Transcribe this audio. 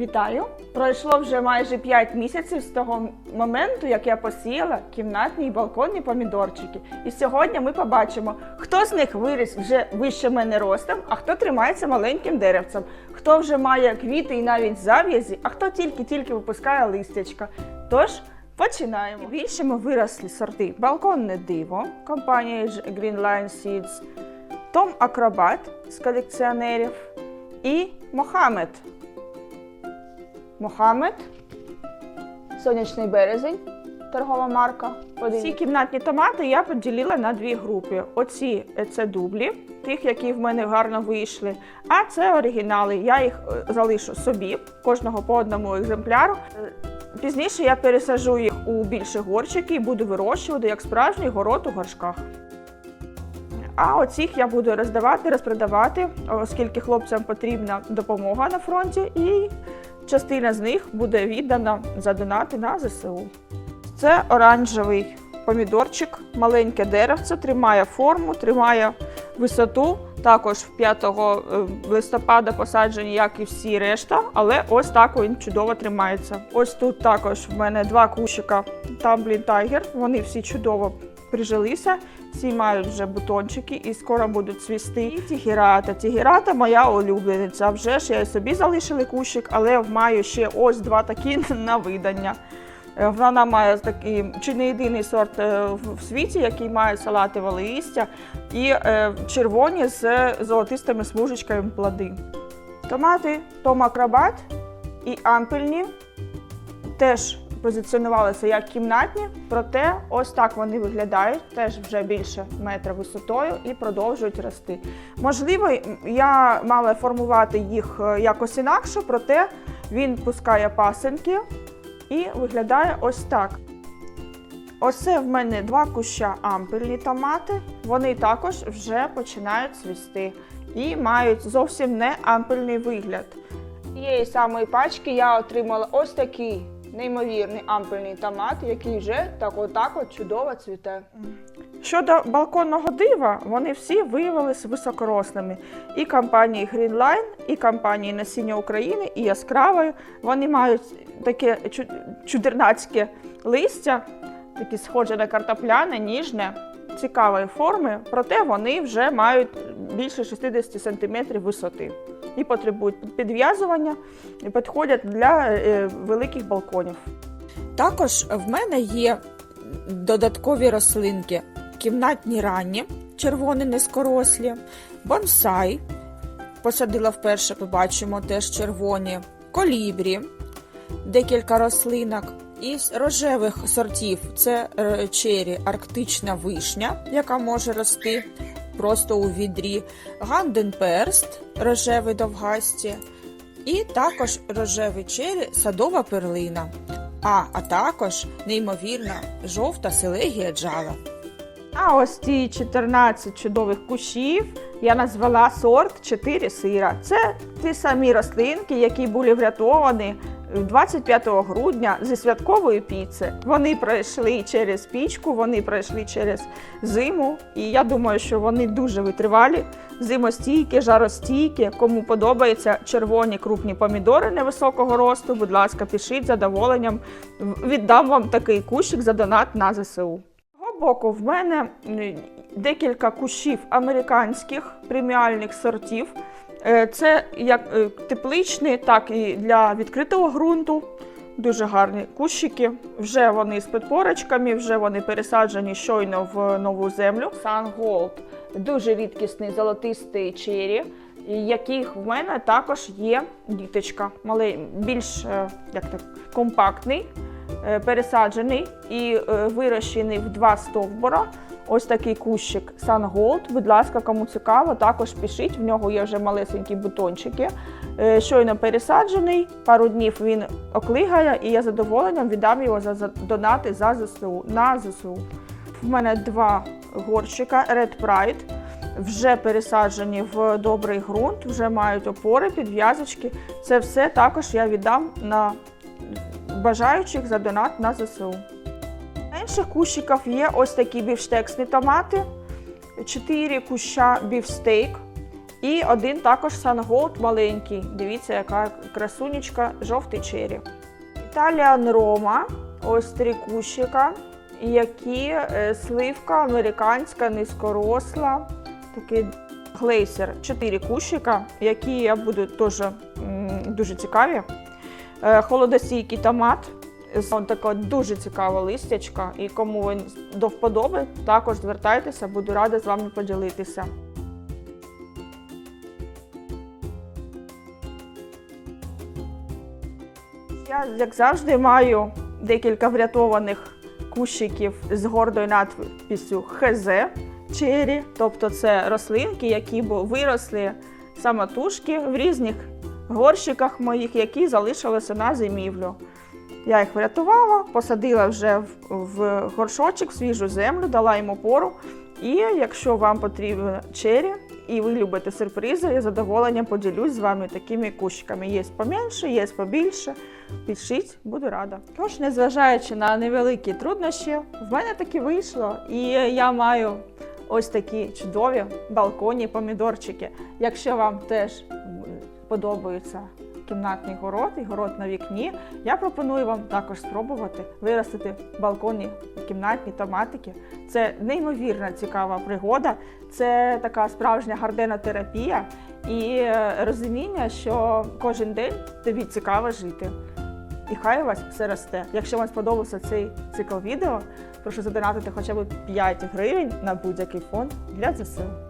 Вітаю! Пройшло вже майже 5 місяців з того моменту, як я посіяла кімнатні і балконні помідорчики. І сьогодні ми побачимо, хто з них виріс вже вище мене ростом, а хто тримається маленьким деревцем, хто вже має квіти і навіть зав'язі, а хто тільки-тільки випускає листячка. Тож починаємо. Більшими виросли сорти балконне диво компанії Green Line Seeds, Том Акробат з колекціонерів і Мохамед. Мохамед, Сонячний березень, торгова марка. Ці кімнатні томати я поділила на дві групи. Оці е, це дублі, тих, які в мене гарно вийшли. А це оригінали. Я їх е, залишу собі, кожного по одному екземпляру. Е, Пізніше я пересажу їх у більші горщики і буду вирощувати як справжній город у горшках. А оцих я буду роздавати, розпродавати, оскільки хлопцям потрібна допомога на фронті, і частина з них буде віддана за донати на ЗСУ. Це оранжевий помідорчик, маленьке деревце, тримає форму, тримає висоту. Також 5 листопада посаджені, як і всі решта, але ось так він чудово тримається. Ось тут також в мене два кущика Tumbling Tiger, вони всі чудово прижилися. Ці мають вже бутончики і скоро будуть цвісти. І тігерата. Тігерата моя улюблениця. Вже ж я і собі залишила кущик, але маю ще ось два такі на видання. Е, Вона має такий чи не єдиний сорт е, в світі, який має салатове листя і е, червоні з золотистими смужечками плоди. Томати Том Акробат і ампельні теж позиціонувалися як кімнатні, проте ось так вони виглядають, теж вже більше метра висотою і продовжують рости. Можливо, я мала формувати їх е, якось інакше, проте він пускає пасенки і виглядає ось так. Оце в мене два куща ампельні томати. Вони також вже починають цвісти і мають зовсім не ампельний вигляд. Цієї самої пачки я отримала ось такий неймовірний ампельний томат, який вже так отак от чудово цвіте. Щодо балконного дива, вони всі виявилися високорослими. І компанії Greenline, і компанії Насіння України, і яскравою. Вони мають таке чу- чудернацьке листя, таке схоже на картопляне, ніжне, цікавої форми, проте вони вже мають більше 60 см висоти і потребують підв'язування і підходять для е, великих балконів. Також в мене є додаткові рослинки: кімнатні ранні, червоні низькорослі, бонсай. Посадила вперше, побачимо теж червоні, колібрі, декілька рослинок. Із рожевих сортів це е, чері арктична вишня, яка може рости просто у відрі, ганденперст, рожевий довгасті, і також рожевий чері садова перлина. А, а також неймовірна жовта селегія джала. А ось ці 14 чудових кущів я назвала сорт 4 сира. Це ті самі рослинки, які були врятовані 25 грудня зі святкової піци. Вони пройшли через пічку, вони пройшли через зиму, і я думаю, що вони дуже витривалі, зимостійкі, жаростійкі. Кому подобаються червоні крупні помідори невисокого росту, будь ласка, пишіть задоволенням. Віддам вам такий кущик за донат на ЗСУ. Боку в мене декілька кущів американських преміальних сортів. Е, Це як е, тепличні, так і для відкритого ґрунту. Дуже гарні кущики. Вже вони з підпорочками, вже вони пересаджені щойно в нову землю. Gold – дуже рідкісний золотистий чері, яких в мене також є діточка, малий, більш е, як так, компактний, пересаджений і вирощений в два стовбура. Ось такий кущик Sun Gold. Будь ласка, кому цікаво, також пишіть. В нього є вже малесенькі бутончики. Е, Щойно пересаджений, пару днів він оклигає, і я задоволенням віддам його за донати за ЗСУ на ЗСУ. В мене два горщика Red Pride. Вже пересаджені в добрий ґрунт, вже мають опори, підв'язочки. Це все також я віддам на бажаючих за донат на ЗСУ. Менших кущиків є ось такі бівштексні томати, 4 куща бівстейк І один також Sungold маленький. Дивіться, яка красунечка, жовтий чері. Італіан Рома, ось три кущика, які е, сливка американська, низькоросла, такий глейсер, чотири кущика, які я буду теж дуже цікаві. Е, Холодосійкий томат. Ось така дуже цікава листячка. І кому він до вподоби, також звертайтеся, буду рада з вами поділитися. Я, як завжди, маю декілька врятованих кущиків з гордою надписю ХЗ Чері, тобто це рослинки, які виросли самотужки в різних горщиках моїх, які залишилися на зимівлю. Я їх врятувала, посадила вже в, горшочок, в свіжу землю, дала йому пору. І якщо вам потрібен чері і ви любите сюрпризи, я задоволенням поділюсь з вами такими кущиками. Є поменше, є побільше. Пишіть, буду рада. Тож, незважаючи на невеликі труднощі, в мене таки вийшло, і я маю ось такі чудові балконні помідорчики. Якщо вам теж м, подобається кімнатний город і город на вікні, я пропоную вам також спробувати виростити балконні кімнатні томатики. Це неймовірно цікава пригода, це така справжня гарденотерапія і е, розуміння, що кожен день тобі цікаво жити. І хай у вас все росте. Якщо вам сподобався цей цикл відео, прошу задонатити хоча б 5 гривень на будь-який фонд для ЗСУ.